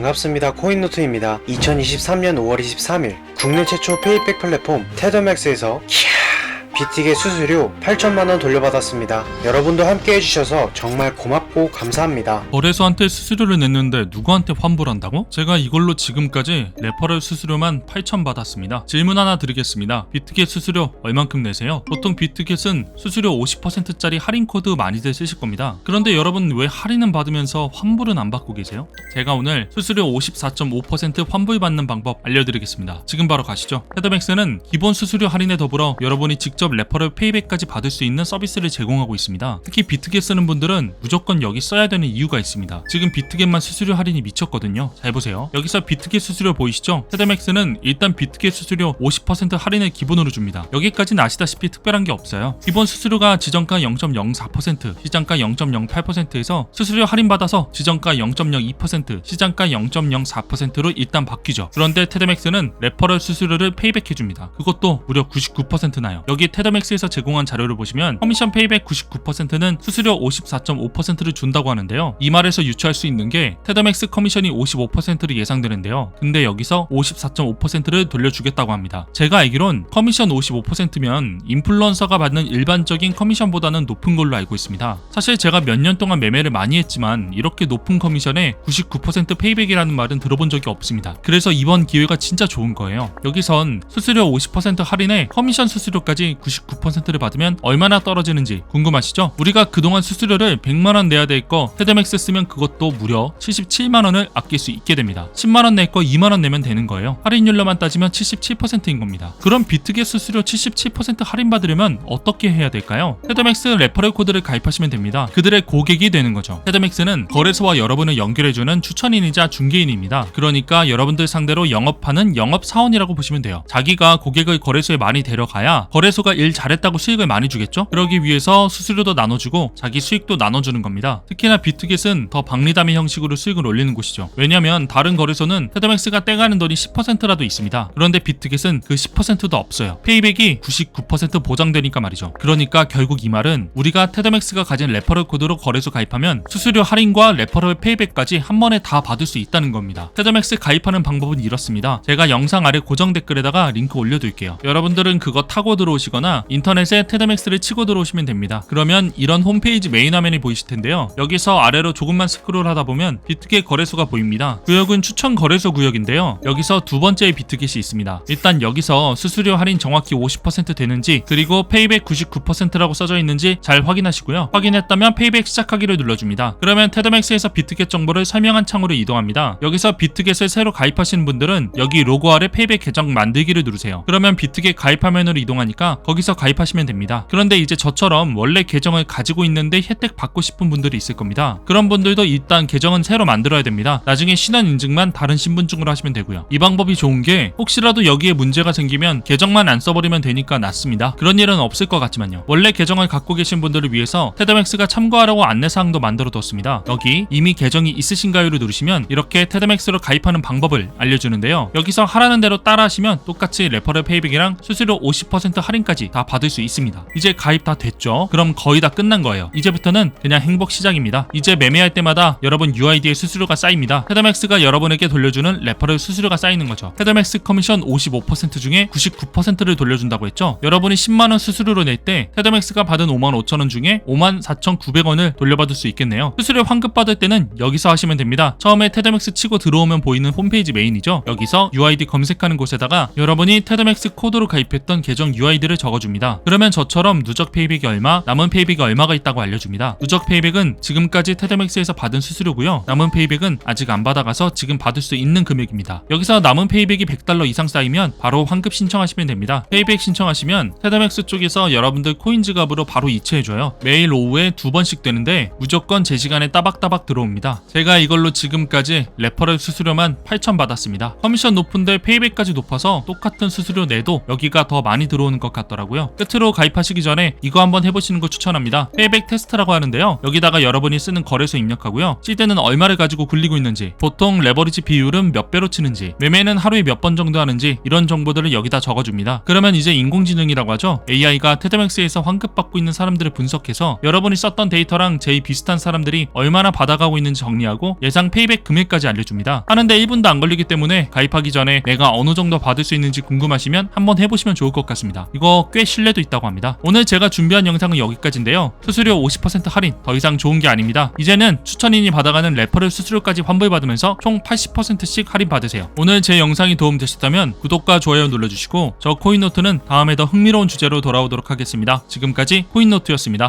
반갑습니다. 코인노트입니다. 2023년 5월 23일 국내 최초 페이백 플랫폼 테더맥스에서 비틱의 수수료 8천만원 돌려받았습니다. 여러분도 함께 해주셔서 정말 고맙고 감사합니다. 거래소한테 수수료를 냈는데 누구한테 환불 한다고? 제가 이걸로 지금까지 레퍼럴 수수료만 8천 받았습니다. 질문 하나 드리겠습니다. 비트겟 수수료 얼만큼 내세요? 보통 비트겟은 수수료 50%짜리 할인 코드 많이들 쓰실 겁니다. 그런데 여러분 왜 할인은 받으면서 환불은 안 받고 계세요? 제가 오늘 수수료 54.5% 환불 받는 방법 알려드리겠습니다. 지금 바로 가시죠. 헤더맥스는 기본 수수료 할인에 더불어 여러분이 직접 레퍼럴 페이백까지 받을 수 있는 서비스를 제공하고 있습니다. 특히 비트겟 쓰는 분들은 무조건 여기 써야 되는 이유가 있습니다. 지금 비트겟만 수수료 할인이 미쳤거든요. 잘 보세요. 여기서 비트겟 수수료 보이시죠? 헤더맥스는 일단 비트겟 수수료 50% 할인을 기본으로 줍니다. 여기까지는 아시다시피 특별한 게 없어요. 기본 수수료가 지정가 0.04%, 시장가 0.08%에서 수수료 할인받아서 지정가 0.02%, 시장가 0.04%로 일단 바뀌죠. 그런데 테더맥스는 레퍼럴 수수료를 페이백해줍니다. 그것도 무려 99% 나요. 여기 테더맥스에서 제공한 자료를 보시면 커미션 페이백 99%는 수수료 54.5%를 준다고 하는데요. 이 말에서 유추할 수 있는 게 테더맥스 커미션이 55%를 예상되는데요. 근데 여기서 54.5%를 돌려주겠다고 합니다. 제가 알기론 커미션 55%면 인플루언서가 받는 일반적인 커미션보다는 높은 걸로 알고 있습니다. 사실 제가 몇 년 동안 매매를 많이 했지만 이렇게 높은 커미션에 99% 페이백이라는 말은 들어본 적이 없습니다. 그래서 이번 기회가 진짜 좋은 거예요. 여기선 수수료 50% 할인에 커미션 수수료까지 99%를 받으면 얼마나 떨어지는지 궁금하시죠? 우리가 그동안 수수료를 100만 원 내야 될 거 테드맥스 쓰면 그것도 무려 77만 원을 아낄 수 있게 됩니다. 10만 원 낼 거 2만 원 내면 되는 거예요. 할인율로만 따지면 77%인 겁니다. 그럼 비트겟 수수료 77% 할인 받으려면 어떻게 해야 될까요? 테드맥스 레퍼럴 코드를 가입하시면 됩니다. 그들의 고객이 되는 거죠. 테드맥스는 거래소와 여러분을 연결해주는 추천인이자 중개인입니다. 그러니까 여러분들 상대로 영업하는 영업사원이라고 보시면 돼요. 자기가 고객을 거래소에 많이 데려가야 거래소가 일 잘했다고 수익을 많이 주겠죠? 그러기 위해서 수수료도 나눠주고 자기 수익도 나눠주는 겁니다. 특히나 비트겟은 더 박리담의 형식으로 수익을 올리는 곳이죠. 왜냐면 다른 거래소는 테더맥스가 떼가는 돈이 10%라도 있습니다. 그런데 비트겟은 그 10%도 없어요. 페이백이 99% 보장되니까 말이죠. 그러니까 결국 이 말은 우리가 테더맥스가 가진 레퍼럴 코드로 거래소 가입하면 수수료 할인과 레퍼럴 페이백까지 한 번에 다 받을 수 있다는 겁니다. 테더맥스 가입하는 방법은 이렇습니다. 제가 영상 아래 고정 댓글에다가 링크 올려둘게요. 여러분들은 그거 타고 들어오시거나 인터넷에 테더맥스를 치고 들어오시면 됩니다. 그러면 이런 홈페이지 메인 화면이 보이실 텐데요. 여기서 아래로 조금만 스크롤 하다 보면 비트겟 거래소가 보입니다. 구역은 추천 거래소 구역인데요. 여기서 두 번째의 비트겟이 있습니다. 일단 여기서 수수료 할인 정확히 50% 되는지 그리고 페이백 99%라고 써져 있는지 잘 확인하시고요. 확인했다면 페이백 시작하기를 눌러줍니다. 그러면 테더맥스에서 비트겟 정보를 설명한 창으로 이동합니다. 여기서 비트겟을 새로 가입하시는 분들은 여기 로고 아래 페이백 계정 만들기를 누르세요. 그러면 비트겟 가입 화면으로 이동하니까 거기서 가입하시면 됩니다. 그런데 이제 저처럼 원래 계정을 가지고 있는데 혜택 받고 싶은 분들이 있을 겁니다. 그런 분들도 일단 계정은 새로 만들어야 됩니다. 나중에 신원 인증만 다른 신분증으로 하시면 되고요. 이 방법이 좋은 게 혹시라도 여기에 문제가 생기면 계정만 안 써버리면 되니까 낫습니다. 그런 일은 없을 것 같지만요. 원래 계정을 갖고 계신 분들을 위해서 테더맥스가 참고하라고 안내사항도 만들어 뒀습니다. 여기 이미 계정이 있으신가요를 누르시면 이렇게 테더맥스로 가입하는 방법을 알려주는데요. 여기서 하라는 대로 따라 하시면 똑같이 레퍼럴 페이백이랑 수수료 50% 할인까지 다 받을 수 있습니다. 이제 가입 다 됐죠? 그럼 거의 다 끝난 거예요. 이제부터는 그냥 행복 시작입니다. 이제 매매할 때마다 여러분 UID의 수수료가 쌓입니다. 테더맥스가 여러분에게 돌려주는 레퍼럴 수수료가 쌓이는 거죠. 테더맥스 커미션 55% 중에 99%를 돌려준다고 했죠. 여러분이 10만원 수수료로 낼 때 테더맥스가 받은 5만 5천원 중에 5만 4,900원을 돌려받을 수 있겠네요. 수수료 환급 받을 때는 여기서 하시면 됩니다. 처음에 테더맥스 치고 들어오면 보이는 홈페이지 메인이죠. 여기서 UID 검색하는 곳에다가 여러분이 테더맥스 코드로 가입했던 계정 UID를 적어 줍니다. 그러면 저처럼 누적 페이백이 얼마, 남은 페이백이 얼마가 있다고 알려줍니다. 누적 페이백은 지금까지 테더맥스에서 받은 수수료고요. 남은 페이백은 아직 안 받아가서 지금 받을 수 있는 금액입니다. 여기서 남은 페이백이 100달러 이상 쌓이면 바로 환급 신청하시면 됩니다. 페이백 신청하시면 테더맥스 쪽에서 여러분들 코인 지갑으로 바로 이체해줘요. 매일 오후에 두 번씩 되는데 무조건 제 시간에 따박따박 들어옵니다. 제가 이걸로 지금까지 레퍼럴 수수료만 8천 받았습니다. 커미션 높은데 페이백까지 높아서 똑같은 수수료 내도 여기가 더 많이 들어오는 것 같더라고요. 있더라고요. 끝으로 가입하시기 전에 이거 한번 해보시는 거 추천합니다. 페이백 테스트라고 하는데요. 여기다가 여러분이 쓰는 거래소 입력하고요. 시대는 얼마를 가지고 굴리고 있는지, 보통 레버리지 비율은 몇 배로 치는지, 매매는 하루에 몇 번 정도 하는지 이런 정보들을 여기다 적어줍니다. 그러면 이제 인공지능이라고 하죠. AI가 테드맥스에서 환급받고 있는 사람들을 분석해서 여러분이 썼던 데이터랑 제일 비슷한 사람들이 얼마나 받아가고 있는지 정리하고 예상 페이백 금액까지 알려줍니다. 하는데 1분도 안 걸리기 때문에 가입하기 전에 내가 어느 정도 받을 수 있는지 궁금하시면 한번 해보시면 좋을 것 같습니다. 이거 꽤 신뢰도 있다고 합니다. 오늘 제가 준비한 영상은 여기까지인데요. 수수료 50% 할인 더 이상 좋은 게 아닙니다. 이제는 추천인이 받아가는 레퍼럴 수수료까지 환불받으면서 총 80%씩 할인 받으세요. 오늘 제 영상이 도움되셨다면 구독과 좋아요 눌러주시고 저 코인노트는 다음에 더 흥미로운 주제로 돌아오도록 하겠습니다. 지금까지 코인노트였습니다.